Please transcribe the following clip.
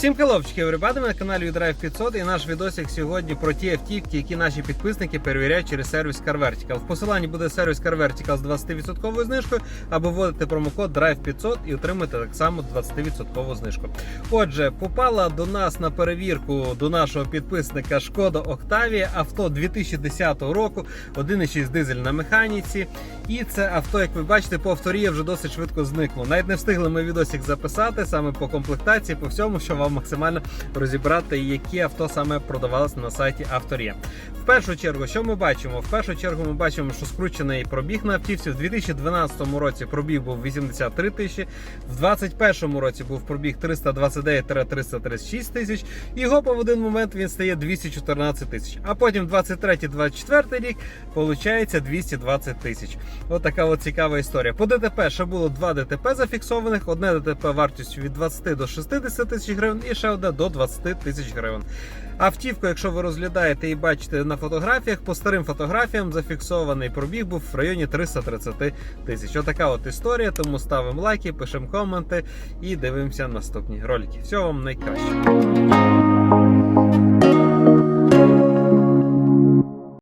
Всім everybody, ми на каналі Drive 500 і наш відосик сьогодні про ті автівки, які наші підписники перевіряють через сервіс Car Vertical. В посиланні буде сервіс Car Vertical з 20% знижкою, або вводите промокод Drive 500 і отримаєте так само 20% знижку. Отже, попала до нас на перевірку до нашого підписника Шкода Octavia, авто 2010 року, 1,6 дизель на механіці. І це авто, як ви бачите, по авторії вже досить швидко зникло. Навіть не встигли ми відосик записати саме по комплектації, по всьому, що вам максимально розібрати, які авто саме продавалися на сайті Авторія. В першу чергу, що ми бачимо? В першу чергу ми бачимо, що скручений пробіг на автівці в 2012 році пробіг був 83 тисячі, в 2021 році був пробіг 329-336 тисяч, його в один момент він стає 214 тисяч. А потім 23-24 рік виходить 220 тисяч. От така от цікава історія. По ДТП ще було два ДТП зафіксованих, одне ДТП вартістю від 20 до 60 тисяч гривень і ще одне до 20 тисяч гривень. Автівку, якщо ви розглядаєте і бачите на фотографіях, по старим фотографіям зафіксований пробіг був в районі 330 тисяч. Отака от історія. Тому ставимо лайки, пишемо коменти і дивимося наступні ролики. Всього вам найкраще.